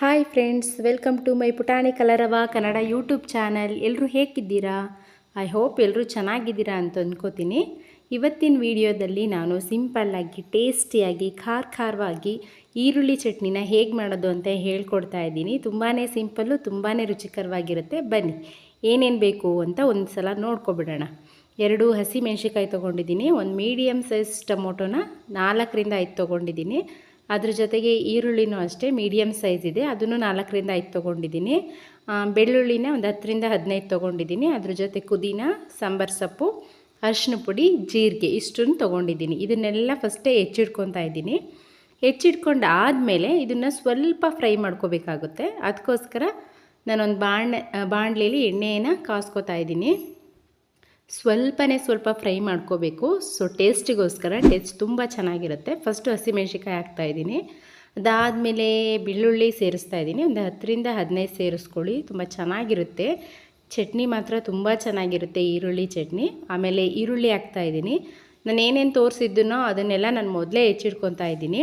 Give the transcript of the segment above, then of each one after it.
Hi friends welcome to my Putani Kalarava Kannada YouTube channel ಎಲ್ಲರೂ ಹೇಗಿದ್ದೀರಾ? I hope ಎಲ್ಲರೂ ಚೆನ್ನಾಗಿದ್ದೀರಾ ಅಂತ ಅಂದ್ಕೋತೀನಿ ಇವತ್ತಿನ ವಿಡಿಯೋದಲ್ಲಿ ನಾನು ಸಿಂಪಲ್ಲಾಗಿ ಟೇಸ್ಟಿಯಾಗಿ ಖಾರ ಖಾರವಾಗಿ ಈರುಳ್ಳಿ ಚಟ್ನಿನ ಹೇಗೆ ಮಾಡೋದು ಅಂತ ಹೇಳ್ಕೊಡ್ತಾ ಇದ್ದೀನಿ. ತುಂಬಾ ಸಿಂಪಲ್ಲು ತುಂಬಾ ರುಚಿಕರವಾಗಿರುತ್ತೆ. ಬನ್ನಿ, ಏನೇನು ಬೇಕು ಅಂತ ಒಂದು ಸಲ ನೋಡ್ಕೊಬಿಡೋಣ. ಎರಡು ಹಸಿ ಮೆಣಸಿಕಾಯಿ ತೊಗೊಂಡಿದ್ದೀನಿ, ಒಂದು ಮೀಡಿಯಮ್ ಸೈಜ್ ಟೊಮೊಟೊನ ನಾಲ್ಕರಿಂದ ಐದು ತೊಗೊಂಡಿದ್ದೀನಿ. ಅದ್ರ ಜೊತೆಗೆ ಈರುಳ್ಳಿನೂ ಅಷ್ಟೇ ಮೀಡಿಯಮ್ ಸೈಜ್ ಇದೆ. ಅದನ್ನು ನಾಲ್ಕರಿಂದ ಐದು ತೊಗೊಂಡಿದ್ದೀನಿ. ಬೆಳ್ಳುಳ್ಳಿನ ಒಂದು ಹತ್ತರಿಂದ ಹದಿನೈದು ತೊಗೊಂಡಿದ್ದೀನಿ. ಅದ್ರ ಜೊತೆ ಪುದೀನ, ಸಾಂಬಾರು ಸೊಪ್ಪು ಅರಿಶಿನ ಪುಡಿ, ಜೀರಿಗೆ ಇಷ್ಟನ್ನು ತೊಗೊಂಡಿದ್ದೀನಿ. ಇದನ್ನೆಲ್ಲ ಫಸ್ಟೇ ಹೆಚ್ಚಿಡ್ಕೊತಾ ಇದ್ದೀನಿ. ಹೆಚ್ಚಿಟ್ಕೊಂಡು ಆದಮೇಲೆ ಇದನ್ನು ಸ್ವಲ್ಪ ಫ್ರೈ ಮಾಡ್ಕೋಬೇಕಾಗುತ್ತೆ. ಅದಕ್ಕೋಸ್ಕರ ನಾನೊಂದು ಬಾಣ ಬಾಣಲೆಯಲ್ಲಿ ಎಣ್ಣೆಯನ್ನು ಕಾಸ್ಕೋತಾ ಇದ್ದೀನಿ. ಸ್ವಲ್ಪನೇ ಸ್ವಲ್ಪ ಫ್ರೈ ಮಾಡ್ಕೋಬೇಕು. ಸೊ ಟೇಸ್ಟಿಗೋಸ್ಕರ ಟೇಸ್ಟ್ ತುಂಬ ಚೆನ್ನಾಗಿರುತ್ತೆ. ಫಸ್ಟು ಹಸಿಮೆಣ್ಸಿಕಾಯಿ ಹಾಕ್ತಾಯಿದ್ದೀನಿ ಅದಾದಮೇಲೆ ಬೆಳ್ಳುಳ್ಳಿ ಸೇರಿಸ್ತಾ ಇದ್ದೀನಿ. ಒಂದು ಹತ್ತರಿಂದ ಹದಿನೈದು ಸೇರಿಸ್ಕೊಳ್ಳಿ. ತುಂಬ ಚೆನ್ನಾಗಿರುತ್ತೆ. ಚಟ್ನಿ ಮಾತ್ರ ತುಂಬ ಚೆನ್ನಾಗಿರುತ್ತೆ ಈರುಳ್ಳಿ ಚಟ್ನಿ. ಆಮೇಲೆ ಈರುಳ್ಳಿ ಹಾಕ್ತಾಯಿದ್ದೀನಿ ನಾನು ಏನೇನು ತೋರಿಸಿದ್ದನೋ ಅದನ್ನೆಲ್ಲ ನಾನು ಮೊದಲೇ ಹೆಚ್ಚಿಡ್ಕೊತಾ ಇದ್ದೀನಿ.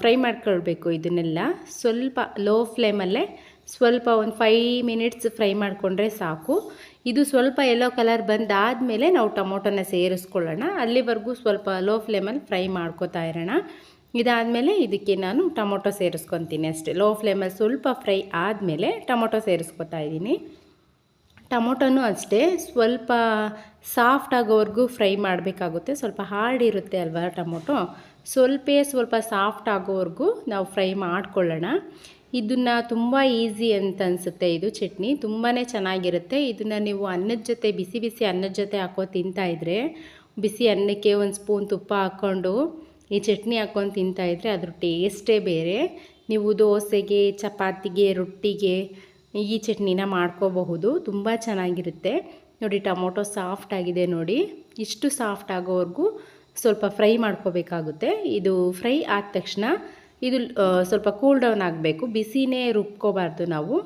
ಫ್ರೈ ಮಾಡ್ಕೊಳ್ಬೇಕು ಇದನ್ನೆಲ್ಲ. ಸ್ವಲ್ಪ ಲೋ ಫ್ಲೇಮಲ್ಲೇ ಸ್ವಲ್ಪ ಒಂದು ಫೈ ಮಿನಿಟ್ಸ್ ಫ್ರೈ ಮಾಡಿಕೊಂಡ್ರೆ ಸಾಕು. ಇದು ಸ್ವಲ್ಪ ಎಲ್ಲೋ ಕಲರ್ ಬಂದಾದಮೇಲೆ ನಾವು ಟೊಮೊಟೊನ ಸೇರಿಸ್ಕೊಳ್ಳೋಣ. ಅಲ್ಲಿವರೆಗೂ ಸ್ವಲ್ಪ ಲೋ ಫ್ಲೇಮಲ್ಲಿ ಫ್ರೈ ಮಾಡ್ಕೋತಾ ಇರೋಣ. ಇದಾದಮೇಲೆ ಇದಕ್ಕೆ ನಾನು ಟೊಮೊಟೊ ಸೇರಿಸ್ಕೊತೀನಿ ಅಷ್ಟೇ. ಲೋ ಫ್ಲೇಮಲ್ಲಿ ಸ್ವಲ್ಪ ಫ್ರೈ ಆದಮೇಲೆ ಟೊಮೊಟೊ ಸೇರಿಸ್ಕೊತಾ ಇದ್ದೀನಿ. ಟೊಮೊಟೊನೂ ಅಷ್ಟೇ, ಸ್ವಲ್ಪ ಸಾಫ್ಟ್ ಆಗೋವರೆಗೂ ಫ್ರೈ ಮಾಡಬೇಕಾಗುತ್ತೆ. ಸ್ವಲ್ಪ ಹಾರ್ಡ್ ಇರುತ್ತೆ ಅಲ್ವಾ ಟೊಮೊಟೊ? ಸ್ವಲ್ಪ ಸ್ವಲ್ಪ ಸಾಫ್ಟ್ ಆಗೋವರೆಗೂ ನಾವು ಫ್ರೈ ಮಾಡ್ಕೊಳ್ಳೋಣ. ಇದನ್ನು ತುಂಬ ಈಸಿ ಅಂತ ಅನಿಸುತ್ತೆ ಇದು ಚಟ್ನಿ. ತುಂಬಾ ಚೆನ್ನಾಗಿರುತ್ತೆ. ಇದನ್ನು ನೀವು ಅನ್ನದ ಜೊತೆ, ಬಿಸಿ ಬಿಸಿ ಅನ್ನದ ಜೊತೆ ಹಾಕೋ ತಿಂತಾಯಿದ್ರೆ ಬಿಸಿ ಅನ್ನಕ್ಕೆ ಒಂದು ಸ್ಪೂನ್ ತುಪ್ಪ ಹಾಕ್ಕೊಂಡು ಈ ಚಟ್ನಿ ಹಾಕ್ಕೊಂಡು ತಿಂತಾಯಿದ್ರೆ ಅದ್ರ ಟೇಸ್ಟೇ ಬೇರೆ. ನೀವು ದೋಸೆಗೆ, ಚಪಾತಿಗೆ, ರೊಟ್ಟಿಗೆ ಈ ಚಟ್ನಿನ ಮಾಡ್ಕೋಬಹುದು. ತುಂಬ ಚೆನ್ನಾಗಿರುತ್ತೆ. ನೋಡಿ, ಟೊಮೊಟೊ ಸಾಫ್ಟ್ ಆಗಿದೆ ನೋಡಿ. ಇಷ್ಟು ಸಾಫ್ಟ್ ಆಗೋವರೆಗೂ ಸ್ವಲ್ಪ ಫ್ರೈ ಮಾಡ್ಕೋಬೇಕಾಗುತ್ತೆ. ಇದು ಫ್ರೈ ಆದ ತಕ್ಷಣ ಇದು ಸ್ವಲ್ಪ ಕೂಲ್ ಡೌನ್ ಆಗಬೇಕು. ಬಿಸಿನೇ ರುಬ್ಕೋಬಾರ್ದು ನಾವು.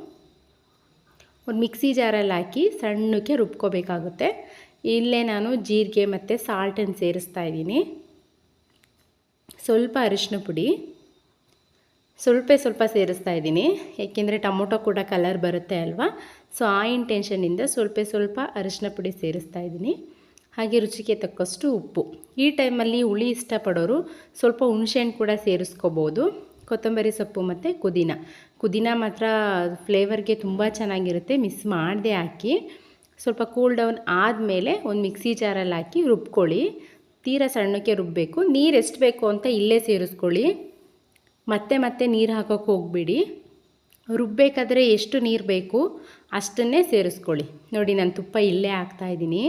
ಒಂದು ಮಿಕ್ಸಿ ಜಾರಲ್ಲಿ ಹಾಕಿ ಸಣ್ಣಕ್ಕೆ ರುಬ್ಕೋಬೇಕಾಗುತ್ತೆ. ಇಲ್ಲೇ ನಾನು ಜೀರಿಗೆ ಮತ್ತು ಸಾಲ್ಟನ್ನು ಸೇರಿಸ್ತಾ ಇದ್ದೀನಿ. ಸ್ವಲ್ಪ ಅರಿಶಿನ ಪುಡಿ. ಸ್ವಲ್ಪ ಸ್ವಲ್ಪ ಸೇರಿಸ್ತಾ ಇದ್ದೀನಿ. ಏಕೆಂದರೆ ಟೊಮೊಟೊ ಕೂಡ ಕಲರ್ ಬರುತ್ತೆ ಅಲ್ವಾ? ಸೊ ಆ ಇಂಟೆನ್ಷನಿಂದ ಸ್ವಲ್ಪ ಸ್ವಲ್ಪ ಅರಿಶಿನ ಪುಡಿ ಸೇರಿಸ್ತಾ ಇದ್ದೀನಿ. ಹಾಗೆ ರುಚಿಗೆ ತಕ್ಕಷ್ಟು ಉಪ್ಪು. ಈ ಟೈಮಲ್ಲಿ ಹುಳಿ ಇಷ್ಟಪಡೋರು ಸ್ವಲ್ಪ ಹುಣಸೆಹಣ್ಣು ಕೂಡ ಸೇರಿಸ್ಕೋಬೋದು. ಕೊತ್ತಂಬರಿ ಸೊಪ್ಪು ಮತ್ತು ಪುದೀನ. ಪುದೀನ ಮಾತ್ರ ಫ್ಲೇವರ್ಗೆ ತುಂಬ ಚೆನ್ನಾಗಿರುತ್ತೆ. ಮಿಸ್ ಮಾಡದೆ ಹಾಕಿ ಸ್ವಲ್ಪ ಕೂಲ್ ಡೌನ್ ಆದಮೇಲೆ ಒಂದು ಮಿಕ್ಸಿ ಜಾರಲ್ಲಿ ಹಾಕಿ ರುಬ್ಕೊಳ್ಳಿ. ತೀರಾ ಸಣ್ಣಕ್ಕೆ ರುಬ್ಬಬೇಕು ನೀರು ಎಷ್ಟು ಬೇಕು ಅಂತ ಇಲ್ಲೇ ಸೇರಿಸ್ಕೊಳ್ಳಿ. ಮತ್ತೆ ಮತ್ತೆ ನೀರು ಹಾಕೋಕೆ ಹೋಗಬೇಡಿ. ರುಬ್ಬಬೇಕಾದ್ರೆ ಎಷ್ಟು ನೀರು ಬೇಕು ಅಷ್ಟನ್ನೇ ಸೇರಿಸ್ಕೊಳ್ಳಿ. ನೋಡಿ, ನಾನು ತುಪ್ಪ ಇಲ್ಲೇ ಹಾಕ್ತಾಯಿದ್ದೀನಿ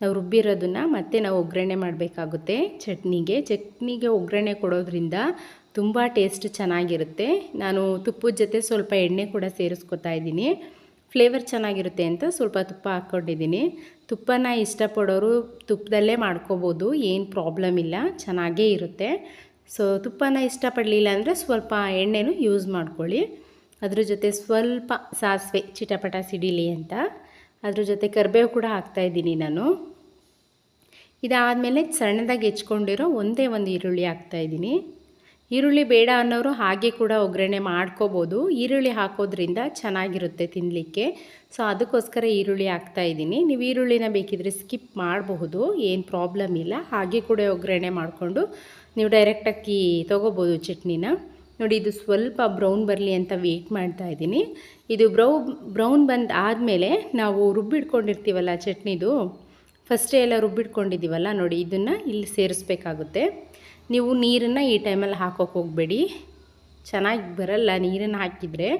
ನಾವು ರುಬ್ಬಿರೋದನ್ನು ಮತ್ತೆ ನಾವು ಒಗ್ಗರಣೆ ಮಾಡಬೇಕಾಗುತ್ತೆ. ಚಟ್ನಿಗೆ ಚಟ್ನಿಗೆ ಒಗ್ಗರಣೆ ಕೊಡೋದ್ರಿಂದ ತುಂಬ ಟೇಸ್ಟ್ ಚೆನ್ನಾಗಿರುತ್ತೆ. ನಾನು ತುಪ್ಪದ ಜೊತೆ ಸ್ವಲ್ಪ ಎಣ್ಣೆ ಕೂಡ ಸೇರಿಸ್ಕೊತಾ ಇದ್ದೀನಿ. ಫ್ಲೇವರ್ ಚೆನ್ನಾಗಿರುತ್ತೆ ಅಂತ ಸ್ವಲ್ಪ ತುಪ್ಪ ಹಾಕ್ಕೊಂಡಿದ್ದೀನಿ. ತುಪ್ಪನ ಇಷ್ಟಪಡೋರು ತುಪ್ಪದಲ್ಲೇ ಮಾಡ್ಕೋಬೋದು, ಏನು ಪ್ರಾಬ್ಲಮ್ ಇಲ್ಲ, ಚೆನ್ನಾಗೇ ಇರುತ್ತೆ. ಸೊ, ತುಪ್ಪನ ಇಷ್ಟಪಡಲಿಲ್ಲ ಅಂದರೆ ಸ್ವಲ್ಪ ಎಣ್ಣೆನೂ ಯೂಸ್ ಮಾಡ್ಕೊಳ್ಳಿ. ಅದ್ರ ಜೊತೆ ಸ್ವಲ್ಪ ಸಾಸಿವೆ, ಚಿಟಪಟ, ಸಿಡಿಲಿ ಅಂತ. ಅದ್ರ ಜೊತೆ ಕರಿಬೇವು ಕೂಡ ಹಾಕ್ತಾಯಿದ್ದೀನಿ ನಾನು. ಇದಾದಮೇಲೆ ಸಣ್ಣದಾಗಿ ಹೆಚ್ಕೊಂಡಿರೋ ಒಂದೇ ಒಂದು ಈರುಳ್ಳಿ ಹಾಕ್ತಾಯಿದ್ದೀನಿ ಈರುಳ್ಳಿ ಬೇಡ ಅನ್ನೋರು ಹಾಗೆ ಕೂಡ ಒಗ್ಗರಣೆ ಮಾಡ್ಕೋಬೋದು. ಈರುಳ್ಳಿ ಹಾಕೋದ್ರಿಂದ ಚೆನ್ನಾಗಿರುತ್ತೆ ತಿನ್ನಲಿಕ್ಕೆ ಸೊ, ಅದಕ್ಕೋಸ್ಕರ ಈರುಳ್ಳಿ ಹಾಕ್ತಾಯಿದ್ದೀನಿ ನೀವು ಈರುಳ್ಳಿನ ಬೇಕಿದ್ರೆ ಸ್ಕಿಪ್ ಮಾಡಬಹುದು, ಏನು ಪ್ರಾಬ್ಲಮ್ ಇಲ್ಲ. ಹಾಗೆ ಕೂಡ ಒಗ್ಗರಣೆ ಮಾಡಿಕೊಂಡು ನೀವು ಡೈರೆಕ್ಟಾಗಿ ತೊಗೋಬೋದು ಚಟ್ನಿನ. ನೋಡಿ, ಇದು ಸ್ವಲ್ಪ ಬ್ರೌನ್ ಬರಲಿ ಅಂತ ವೇಟ್ ಮಾಡ್ತಾ ಇದ್ದೀನಿ. ಇದು ಬ್ರೌ, ಬ್ರೌನ್ ಬಂದು ಆದಮೇಲೆ ನಾವು ರುಬ್ಬಿಟ್ಕೊಂಡಿರ್ತೀವಲ್ಲ ಚಟ್ನಿದು ಫಸ್ಟೇ ಎಲ್ಲ ರುಬ್ಬಿಟ್ಕೊಂಡಿದ್ದೀವಲ್ಲ, ನೋಡಿ, ಇದನ್ನು ಇಲ್ಲಿ ಸೇರಿಸ್ಬೇಕಾಗುತ್ತೆ. ನೀವು ನೀರನ್ನು ಈ ಟೈಮಲ್ಲಿ ಹಾಕೋಕೆ ಹೋಗಬೇಡಿ. ಚೆನ್ನಾಗಿ ಬರಲ್ಲ ನೀರನ್ನು ಹಾಕಿದರೆ.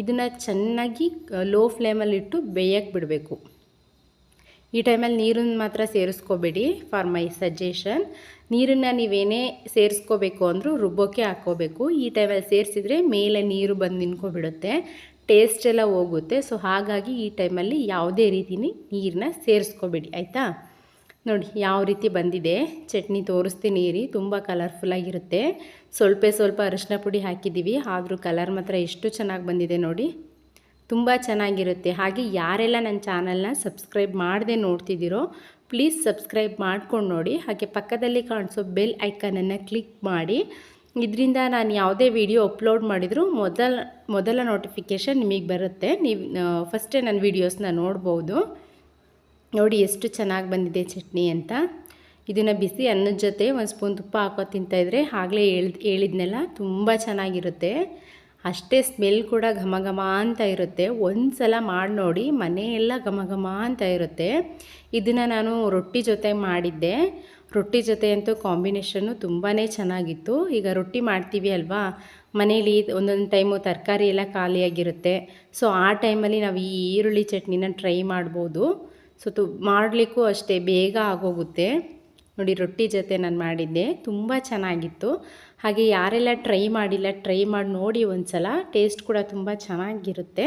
ಇದನ್ನು ಚೆನ್ನಾಗಿ ಲೋ ಫ್ಲೇಮಲ್ಲಿಟ್ಟು ಬೇಯಕ್ಕೆ ಬಿಡಬೇಕು. ಈ ಟೈಮಲ್ಲಿ ನೀರನ್ನು ಮಾತ್ರ ಸೇರಿಸ್ಕೋಬೇಡಿ ಫಾರ್ ಮೈ ಸಜೆಷನ್. ನೀರನ್ನು ನೀವೇನೇ ಸೇರಿಸ್ಕೋಬೇಕು ಅಂದರೂ ರುಬ್ಬೋಕ್ಕೆ ಹಾಕ್ಕೋಬೇಕು. ಈ ಟೈಮಲ್ಲಿ ಸೇರಿಸಿದ್ರೆ ಮೇಲೆ ನೀರು ಬಂದು ನಿಂತ್ಕೊಬಿಡುತ್ತೆ. ಟೇಸ್ಟ್ ಎಲ್ಲ ಹೋಗುತ್ತೆ. ಸೊ ಹಾಗಾಗಿ ಈ ಟೈಮಲ್ಲಿ ಯಾವುದೇ ರೀತಿನಿ ನೀರನ್ನ ಸೇರಿಸ್ಕೋಬೇಡಿ. ಆಯಿತಾ? ನೋಡಿ, ಯಾವ ರೀತಿ ಬಂದಿದೆ. ಚಟ್ನಿ ತೋರಿಸ್ತೀನಿ ರೀ. ತುಂಬ ಕಲರ್ಫುಲ್ಲಾಗಿರುತ್ತೆ ಸ್ವಲ್ಪ ಸ್ವಲ್ಪ ಅರಿಶಿನ ಪುಡಿ ಹಾಕಿದ್ದೀವಿ. ಆದರೂ ಕಲರ್ ಮಾತ್ರ ಎಷ್ಟು ಚೆನ್ನಾಗಿ ಬಂದಿದೆ ನೋಡಿ. ತುಂಬ ಚೆನ್ನಾಗಿರುತ್ತೆ. ಹಾಗೆ ಯಾರೆಲ್ಲ ನನ್ನ ಚಾನಲ್ನ ಸಬ್ಸ್ಕ್ರೈಬ್ ಮಾಡದೆ ನೋಡ್ತಿದ್ದೀರೋ, ಪ್ಲೀಸ್ ಸಬ್ಸ್ಕ್ರೈಬ್ ಮಾಡ್ಕೊಂಡು ನೋಡಿ. ಹಾಗೆ ಪಕ್ಕದಲ್ಲಿ ಕಾಣಿಸೋ ಬೆಲ್ ಐಕನನ್ನು ಕ್ಲಿಕ್ ಮಾಡಿ. ಇದರಿಂದ ನಾನು ಯಾವುದೇ ವಿಡಿಯೋ ಅಪ್ಲೋಡ್ ಮಾಡಿದರೂ ಮೊದಲ ಮೊದಲ ನೋಟಿಫಿಕೇಷನ್ ನಿಮಗೆ ಬರುತ್ತೆ. ನೀವು ಫಸ್ಟೇ ನನ್ನ ವೀಡಿಯೋಸ್ನ ನೋಡ್ಬೋದು. ನೋಡಿ ಎಷ್ಟು ಚೆನ್ನಾಗಿ ಬಂದಿದೆ ಚಟ್ನಿ ಅಂತ. ಇದನ್ನು ಬಿಸಿ ಅನ್ನದ ಜೊತೆ ಒಂದು ಸ್ಪೂನ್ ತುಪ್ಪ ಹಾಕೋ ತಿಂತಾಯಿದ್ರೆ ಆಗಲೇ ಹೇಳ್ ಹೇಳಿದ್ನೆಲ್ಲ, ತುಂಬ ಚೆನ್ನಾಗಿರುತ್ತೆ. ಅಷ್ಟೇ ಸ್ಮೆಲ್ ಕೂಡ ಘಮ ಘಮ ಅಂತ ಇರುತ್ತೆ. ಒಂದು ಸಲ ಮಾಡಿ ನೋಡಿ ಮನೆಯೆಲ್ಲ ಘಮ ಘಮ ಅಂತ ಇರುತ್ತೆ. ಇದನ್ನು ನಾನು ರೊಟ್ಟಿ ಜೊತೆ ಮಾಡಿದ್ದೆ. ರೊಟ್ಟಿ ಜೊತೆ ಅಂತೂ ಕಾಂಬಿನೇಷನ್ನು ತುಂಬಾ ಚೆನ್ನಾಗಿತ್ತು. ಈಗ ರೊಟ್ಟಿ ಮಾಡ್ತೀವಿ ಅಲ್ವಾ? ಮನೇಲಿ ಒಂದೊಂದು ಟೈಮು ತರಕಾರಿ ಎಲ್ಲ ಖಾಲಿಯಾಗಿರುತ್ತೆ. ಸೊ ಆ ಟೈಮಲ್ಲಿ ನಾವು ಈ ಈರುಳ್ಳಿ ಚಟ್ನಿನ ಟ್ರೈ ಮಾಡ್ಬೋದು. ಸೊ ತು, ಮಾಡಲಿಕ್ಕೂ ಅಷ್ಟೇ, ಬೇಗ ಆಗೋಗುತ್ತೆ. ನೋಡಿ ರೊಟ್ಟಿ ಜೊತೆ ನಾನು ಮಾಡಿದ್ದೆ, ತುಂಬ ಚೆನ್ನಾಗಿತ್ತು. ಹಾಗೆ ಯಾರೆಲ್ಲ ಟ್ರೈ ಮಾಡಿಲ್ಲ, ಟ್ರೈ ಮಾಡಿ ನೋಡಿ ಒಂದು ಸಲ ಟೇಸ್ಟ್ ಕೂಡ ತುಂಬ ಚೆನ್ನಾಗಿರುತ್ತೆ.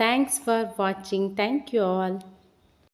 Thanks for watching thank you all